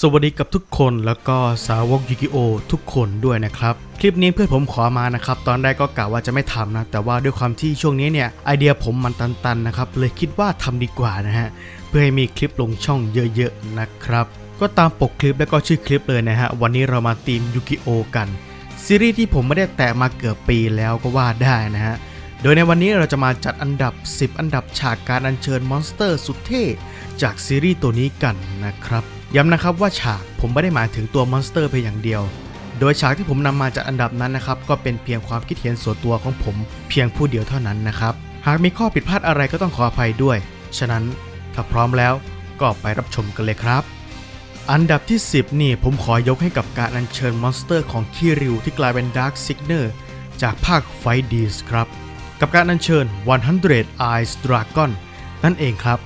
สวัสดีกับทุกคนแล้วก็สาวกยูกิโอทุกคนด้วยนะครับ คลิปนี้เพื่อนผมขอมานะครับ ตอนแรกก็กะว่าจะไม่ทำนะ แต่ว่าด้วยความที่ช่วงนี้เนี่ยไอเดียผมมันตันๆนะครับ เลยคิดว่าทำดีกว่านะฮะ เพื่อให้มีคลิปลงช่องเยอะๆนะครับ ก็ตามปกคลิปแล้วก็ชื่อคลิปเลยนะฮะ วันนี้เรามาทีมยูกิโอกันซีรีส์ที่ผมไม่ได้แตะมาเกือบปีแล้วก็ว่าได้นะฮะโดยในวันนี้เราจะมาจัดอันดับ 10 อันดับฉากการอัญเชิญมอนสเตอร์สุดเท่จากซีรีส์ตัวนี้กันนะครับ ย้ำนะครับว่าฉากผมไม่ได้หมายถึงตัวมอนสเตอร์เพียงอย่างเดียว โดยฉากที่ผมนำมาจากอันดับนั้นนะครับ ก็เป็นเพียงความคิดเห็นส่วนตัวของผม เพียงผู้เดียวเท่านั้นนะครับ หากมีข้อผิดพลาดอะไรก็ต้องขออภัยด้วย ฉะนั้นถ้าพร้อมแล้วก็ไปรับชมกันเลยครับ อันดับที่ 10 นี่ผมขอยกให้กับการอัญเชิญมอนสเตอร์ของคิริวที่กลายเป็นดาร์ s ซิกเนอร์จากภาคไฟดีสครับ กับการอัญเชิญ 100 Eyes Dragon นั่นเองครับ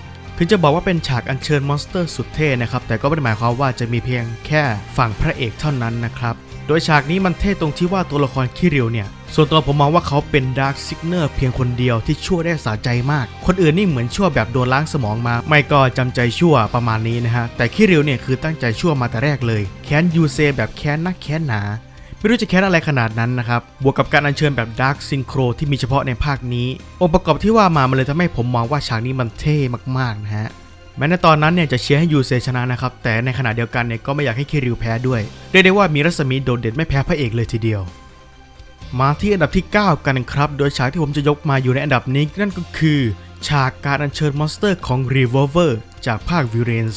ถึงจะบอกว่าเป็นฉากอัญเชิญมอนสเตอร์สุดเท่นะครับ แต่ก็ไม่ได้หมายความว่าจะมีเพียงแค่ฝั่งพระเอกเท่านั้นนะครับ โดยฉากนี้มันเท่ตรงที่ว่าตัวละครคิริวเนี่ย ส่วนตัวผมมองว่าเขาเป็นดาร์ s ซิกเนอร์เพียงคนเดียวที่ชั่วได้สาใจมาก คนอื่นนี่เหมือนชั่วแบบโดนล้างสมองมา ไม่ก็จำใจชั่วประมาณนี้นะฮะ แต่คิริวเนี่ยคือตั้งใจชั่วมาแต่แรกเลย แค้นยูเซแบบแค้นนักแค้นหนา ไม่รู้จะแค้นอะไรขนาดนั้นนะครับ บวกกับการอัญเชิญแบบดาร์ s ซิงโครที่มีเฉพาะในภาคนี้ องค์ประกอบที่ว่ามามันเลยทำให้ผมมองว่าฉากนี้มันเท่มากๆนะฮะแม้ในตอนนั้นเนี่ยจะเชียร์ให้ยูเซชนะนะครับ แต่ในขณะเดียวกันเนี่ยก็ไม่อยากให้คิริวแพ้ด้วยเรียกได้ว่ามีรัศมีโดดเด่นไม่แพ้พระเอกเลยทีเดียว มาที่อันดับที่ 9 กันครับ โดยฉากที่ผมจะยกมาอยู่ในอันดับนี้นั่นก็คือฉากการอัญเชิญมอนสเตอร์ของ Revolver จากภาค v i r e n s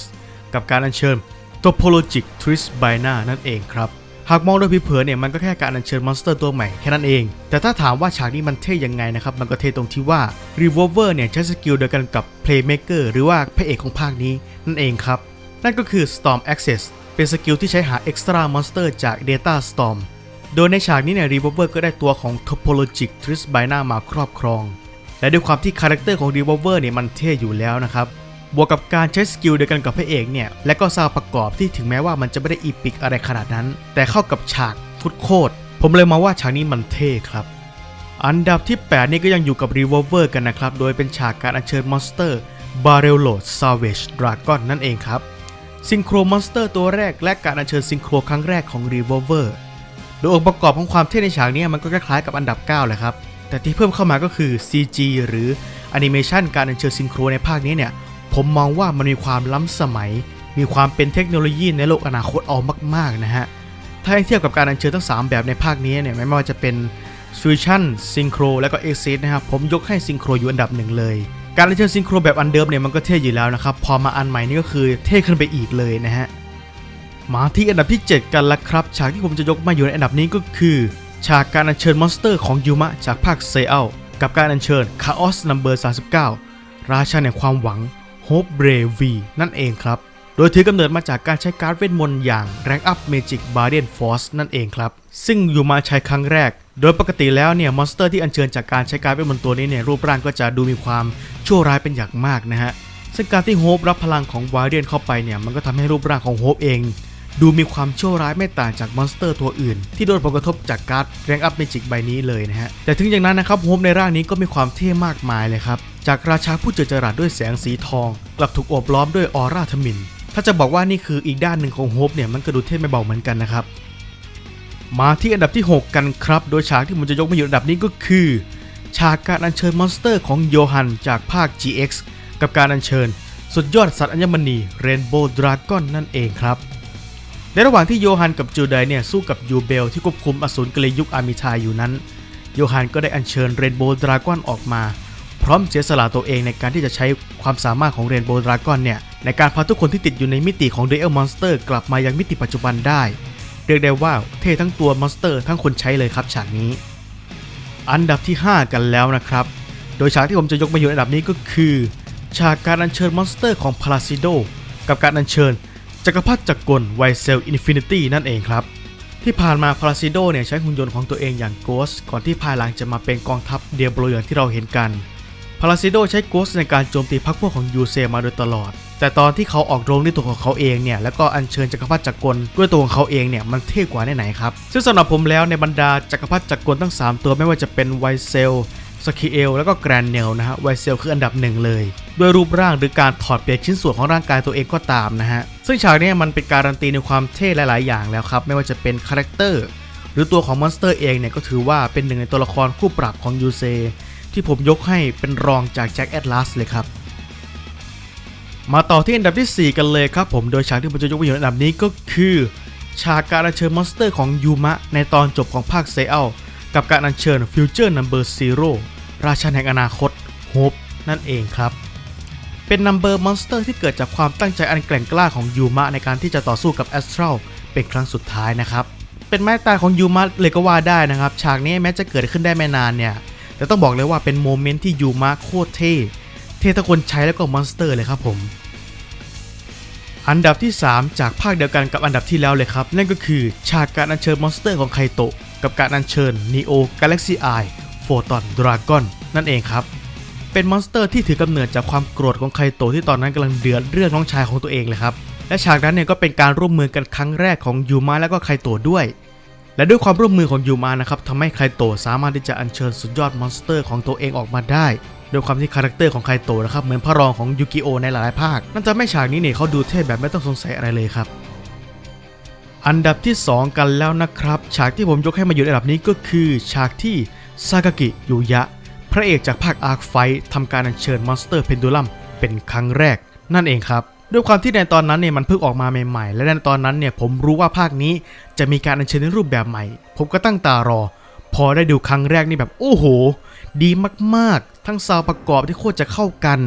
กับการอัญเชิญ Topologic Twist b y n a นั่นเองครับ หากมองโดยผิวเผินเนี่ยมันก็แค่การอัญเชิญมอนสเตอร์ตัวใหม่แค่นั้นเอง แต่ถ้าถามว่าฉากนี้มันเท่ยังไงนะครับ มันก็เท่ตรงที่ว่า Revolver เนี่ยใช้สกิลเดียวกันกับ Playmaker หรือว่าพระเอกของภาคนี้นั่นเองครับ นั่นก็คือ Storm Access เป็นสกิลที่ใช้หา Extra Monster จาก Data Storm โดยในฉากนี้เนี่ย Revolver ก็ได้ตัวของ Topologic Twist b y n a มาครอบครอง และด้วยความที่คาแรคเตอร์ของ Revolver เนี่ยมันเท่อยู่แล้วนะครับ บวกกับการใช้สกิลเดียวกันกับพระเอกเนี่ย และก็ซาวประกอบที่ถึงแม้ว่ามันจะไม่ได้อีพิกอะไรขนาดนั้น แต่เข้ากับฉากฟุตโคตร ผมเลยมองว่าฉากนี้มันเท่ครับ อันดับที่ 8 นี่ก็ยังอยู่กับ Revolver กันนะครับ โดยเป็นฉากการอัญเชิญมอนสเตอร์ b a r r e l l o d Savage Dragon นั่นเองครับซิงโครมอนสเตอร์ตัวแรกและการอัญเชิญซิงโครครั้งแรกของ Revolver โดยองค์ประกอบของความเท่ในฉากนี้มันก็คล้ายๆกับอันดับ 9 แหละครับ แต่ที่เพิ่มเข้ามาก็คือ CG หรือแอนิเมชันการอัญเชิญซิงโครในภาคนี้เนี่ย ผมมองว่ามันมีความล้ำสมัย มีความเป็นเทคโนโลยีในโลกอนาคตเอามาก ๆ นะฮะ ถ้าเทียบกับการอัญเชิญทั้ง 3 แบบในภาคนี้เนี่ยไม่ว่าจะเป็น Fusion Synchro และก็ Exit นะครับผมยกให้ Synchro อยู่อันดับหนึ่งเลยการอัญเชิญ Synchro แบบอันเดิมเนี่ยมันก็เท่อยู่แล้วนะครับ พอมาอันใหม่นี่ก็คือเท่ขึ้นไปอีกเลยนะฮะ มาที่อันดับที่ 7 กันละครับ ฉากที่ผมจะยกมาอยู่ในอันดับนี้ก็คือ ฉากการอัญเชิญมอนสเตอร์ของยูมะจากภาคเซเอลกับการอัญเชิญ Chaos Number 39 ราชาแห่งความหวัง Hope Brave นั่นเองครับ โดยถือกำเนิดมาจากการใช้การ์ดเวทมนต์อย่าง Rank Up Magic Guardian Force นั่นเองครับ ซึ่งอยู่มาใช้ครั้งแรก โดยปกติแล้วเนี่ยมอนสเตอร์ที่อัญเชิญจากการใช้การ์ดเวทมนต์ตัวนี้เนี่ยรูปร่างก็จะดูมีความชั่วร้ายเป็นอย่างมากนะฮะซึ่งการที่โฮปรับพลังของวาเดียนเข้าไปเนี่ยมันก็ทำให้รูปร่างของโฮปเอง ดูมีความชั่วร้ายไม่ต่างจากมอนสเตอร์ตัวอื่น ที่โดนผลกระทบจากการ์ดแรงอัพเมจิกใบนี้เลยนะฮะ แต่ถึงอย่างนั้นนะครับโฮปในร่างนี้ก็มีความเท่มากมายเลยครับ จากราชาผู้เจอจรัสด้วยแสงสีทอง กลับถูกโอบล้อมด้วยออร่าทมิน ถ้าจะบอกว่านี่คืออีกด้านหนึ่งของโฮปเนี่ยมันก็ดูเท่ไม่เบาเหมือนกันนะครับ มาที่อันดับที่ 6 กันครับ โดยฉากที่ผมจะยกมาอยู่อันดับนี้ก็คือ ฉากการอัญเชิญมอนสเตอร์ของโยฮันจากภาค GX กับการอัญเชิญ สุดยอดสัตว์อัญมณีเรนโบว์ดราก้อนนั่นเองครับ ในระหว่างที่โยฮันกับจูไดเนี่ยสู้กับยูเบลที่ควบคุมอสูรกเลยุคอามิทายอยู่นั้น โยฮันก็ได้อัญเชิญเรนโบว์ดราก้อนออกมา พร้อมเสียสละตัวเองในการที่จะใช้ความสามารถของเรนโบว์ดราก้อนเนี่ยในการพาทุกคนที่ติดอยู่ในมิติของเด u มอนสเตอร์กลับมายังมิติปัจจุบันได้ เรียกได้ว่าเท่ทั้งตัวมอนสเตอร์ทั้งคนใช้เลยครับฉากนี้ อันดับที่ 5 กันแล้วนะครับ โดยฉากที่ผมจะยกมาอยู่ในอันดับนี้ก็คือ ฉากการอัญเชิญมอนสเตอร์ของพาราซิโดกับการอัญเชิญ จักรพรรดิจักรกลไวเซลอินฟินิตี้นั่นเองครับ ที่ผ่านมาพาราซิโดเนี่ยใช้หุ่นยนต์ของตัวเองอย่างโกสก่อนที่ภายหลังจะมาเป็นกองทัพเดียโบรอย่างที่เราเห็นกันพาราซิโดใช้โกสในการโจมตีพรรคพวกของยูเซมาโดยตลอด แต่ตอนที่เขาออกโรงด้วยตัวของเขาเองเนี่ยแล้วก็อัญเชิญจักรพรรดิจักรกลด้วยตัวของเขาเองเนี่ยมันเท่กว่าแน่ไหนครับซึ่งสำหรับผมแล้วในบรรดาจักรพรรดิจักรกลทั้ง 3 ตัวไม่ว่าจะเป็นไวเซล สกิเอลแล้วก็แกรนเนลนะฮะไวเซลคืออันดับหนึ่งเลยด้วยรูปร่างหรือการถอดเปลี่ยนชิ้นส่วนของร่างกายตัวเองก็ตามนะฮะ ซึ่งฉากนี้มันเป็นการันตีในความเท่หลาย ๆ อย่างแล้วครับ ไม่ว่าจะเป็นคาแรคเตอร์หรือตัวของมอนสเตอร์เองเนี่ยก็ถือว่าเป็นหนึ่งในตัวละครคู่ปรับของยูเซที่ผมยกให้เป็นรองจากแจ็คแอดลาสเลยครับ มาต่อที่อันดับที่ 4 กันเลยครับผมโดยฉากที่ผมจะยกไปอยู่อันดับนี้ก็คือ ฉากการอัญเชิญมอนสเตอร์ของยูมะในตอนจบของภาคเซลกับการอัญเชิญฟิวเจอร์นัมเบอร์ซีโร่ ราชันแห่งอนาคตโฮปนั่นเองครับ เป็นนัมเบอร์มอนสเตอร์ที่เกิดจากความตั้งใจอันแกร่งกล้าของยูมะในการที่จะต่อสู้กับแอสตรัลเป็นครั้งสุดท้ายนะครับ เป็นไม้ตายของยูมะเลยก็ว่าได้นะครับ ฉากนี้แม้จะเกิดขึ้นได้ไม่นานเนี่ย แต่ต้องบอกเลยว่าเป็นโมเมนต์ที่ยูมะโคตรเท่เท่ทั้งคนใช้แล้วก็มอนสเตอร์เลยครับผมอันดับที่ 3 จากภาคเดียวกันกับอันดับที่แล้วเลยครับ นั่นก็คือฉากการอัญเชิญมอนสเตอร์ของไคโตะกับการอัญเชิญ Neo Galaxy Eye Photon Dragon นั่นเองครับ เป็นมอนสเตอร์ที่ถือกำเนิดจากความโกรธของไคโตที่ตอนนั้นกำลังเดือดเรื่องน้องชายของตัวเองเลยครับ และฉากนั้นเนี่ยก็เป็นการร่วมมือกันครั้งแรกของยูมะและก็ไคโตด้วย และด้วยความร่วมมือของยูมะนะครับทำให้ไคโตสามารถที่จะอัญเชิญสุดยอดมอนสเตอร์ของตัวเองออกมาได้โดยความที่คาแรคเตอร์ของไคโตะนะครับเหมือนพระรองของยูกิโอในหลายๆภาค นั่นจะไม่ฉากนี้เนี่ยเขาดูเท่แบบไม่ต้องสงสัยอะไรเลยครับ อันดับที่ 2 กันแล้วนะครับ ฉากที่ผมยกให้มาอยู่ในอันดับนี้ก็คือ ฉากที่ ซากากิยูยะ พระเอกจากภาคอาร์คไฟทำการอัญเชิญมอนสเตอร์เพนดูลัมเป็นครั้งแรก นั่นเองครับด้วยความที่ในตอนนั้นเนี่ยมันเพิ่งออกมาใหม่ๆ และในตอนนั้นเนี่ยผมรู้ว่าภาคนี้จะมีการอัญเชิญในรูปแบบใหม่ ผมก็ตั้งตารอ พอได้ดูครั้งแรกนี่แบบโอ้โห ดีมากๆ ทั้งซาวประกอบที่โคตรจะเข้ากัน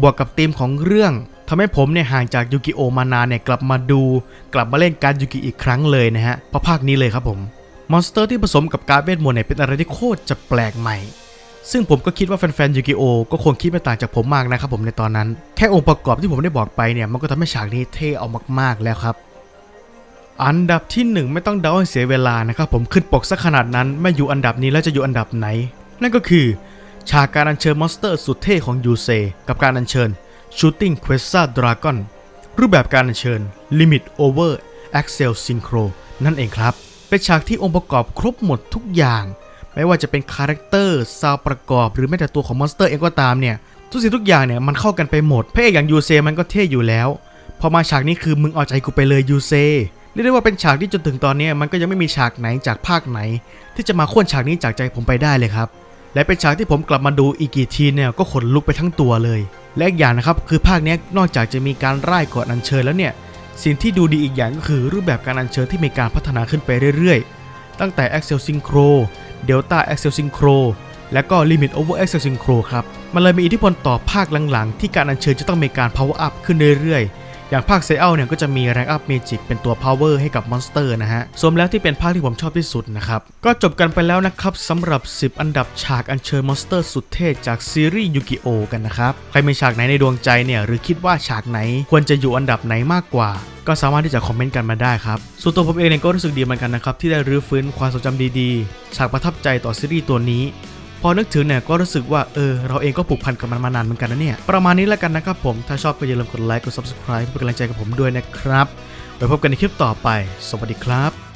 บวกกับธีมของเรื่องทำให้ผมเนี่ยห่างจากยูกิโอมานานเนี่ยกลับมาดู กลับมาเล่นการยูกิอีกครั้งเลยนะฮะเพราะภาคนี้เลยครับผม มอนสเตอร์ที่ผสมกับการเวทมนต์เนี่ยเป็นอะไรที่โคตรจะแปลกใหม่ ซึ่งผมก็คิดว่าแฟนๆยูกิโอก็คงคิดไม่ต่างจากผมมากนะครับผมในตอนนั้น แค่องค์ประกอบที่ผมได้บอกไปเนี่ยมันก็ทำให้ฉากนี้เท่เอามากๆแล้วครับ อันดับที่หนึ่งไม่ต้องเดาให้เสียเวลานะครับผมขึ้นปกซะขนาดนั้นไม่อยู่อันดับนี้แล้วจะอยู่อันดับไหน นั่นก็คือฉากการอัญเชิญมอนสเตอร์สุดเท่ของยูเซกับการอัญเชิญ Shooting Questa Dragon รูปแบบการอัญเชิญ Limit Over Axel Synchro นั่นเองครับ เป็นฉากที่องค์ประกอบครบหมดทุกอย่าง ไม่ว่าจะเป็นคาแรคเตอร์ซาวประกอบ หรือแม้แต่ตัวของมอนสเตอร์เองก็ตามเนี่ย ทุกสิ่งทุกอย่างเนี่ยมันเข้ากันไปหมดพระเอกอย่างยูเซมันก็เท่อยู่แล้ว พอมาฉากนี้คือมึงเอาใจกูไปเลยยูเซเรียกได้ว่าเป็นฉากที่จนถึงตอนนี้มันก็ยังไม่มีฉากไหนจากภาคไหน ที่จะมาโค่นฉากนี้จากใจผมไปได้เลยครับ และเป็นฉากที่ผมกลับมาดูอีกกี่ทีเนี่ยก็ขนลุกไปทั้งตัวเลย และอีกอย่างนะครับคือภาคนี้นอกจากจะมีการร่ายกอดอัญเชิญแล้วเนี่ย สิ่งที่ดูดีอีกอย่างก็คือรูปแบบการอัญเชิญที่มีการพัฒนาขึ้นไปเรื่อยๆ ตั้งแต่ Axel Synchro Delta Axel Synchro และก็ Limit Over Axel Synchro ครับ มันเลยมีอิทธิพลต่อภาคหลังๆ ที่การอัญเชิญจะต้องมีการ power up ขึ้นเรื่อยๆ อย่างภาคเซเอลเนี่ยก็จะมี Rank Up Magic เป็นตัว Power ให้กับมอนสเตอร์นะฮะสมแล้วที่เป็นภาคที่ผมชอบที่สุดนะครับ ก็จบกันไปแล้วนะครับสำหรับ 10 อันดับฉากอัญเชิญมอนสเตอร์สุดเท่จากซีรีส์ยูกิโอกันนะครับ ใครมีฉากไหนในดวงใจเนี่ยหรือคิดว่าฉากไหนควรจะอยู่อันดับไหนมากกว่าก็สามารถที่จะคอมเมนต์กันมาได้ครับ ส่วนตัวผมเองเนี่ยก็รู้สึกดีเหมือนกันนะครับ ที่ได้รื้อฟื้นความทรงจำดีๆ ฉากประทับใจต่อซีรีส์ตัวนี้ พอนึกถึงเนี่ยก็รู้สึกว่าเออเราเองก็ผูกพันกับมันมานานเหมือนกันนะเนี่ย ประมาณนี้แล้วกันนะครับผม ถ้าชอบก็อย่าลืมกดไลค์กด subscribe เพื่เป็นกำลังใจกับผมด้วยนะครับ ไว้พบกันในคลิปต่อไป สวัสดีครับ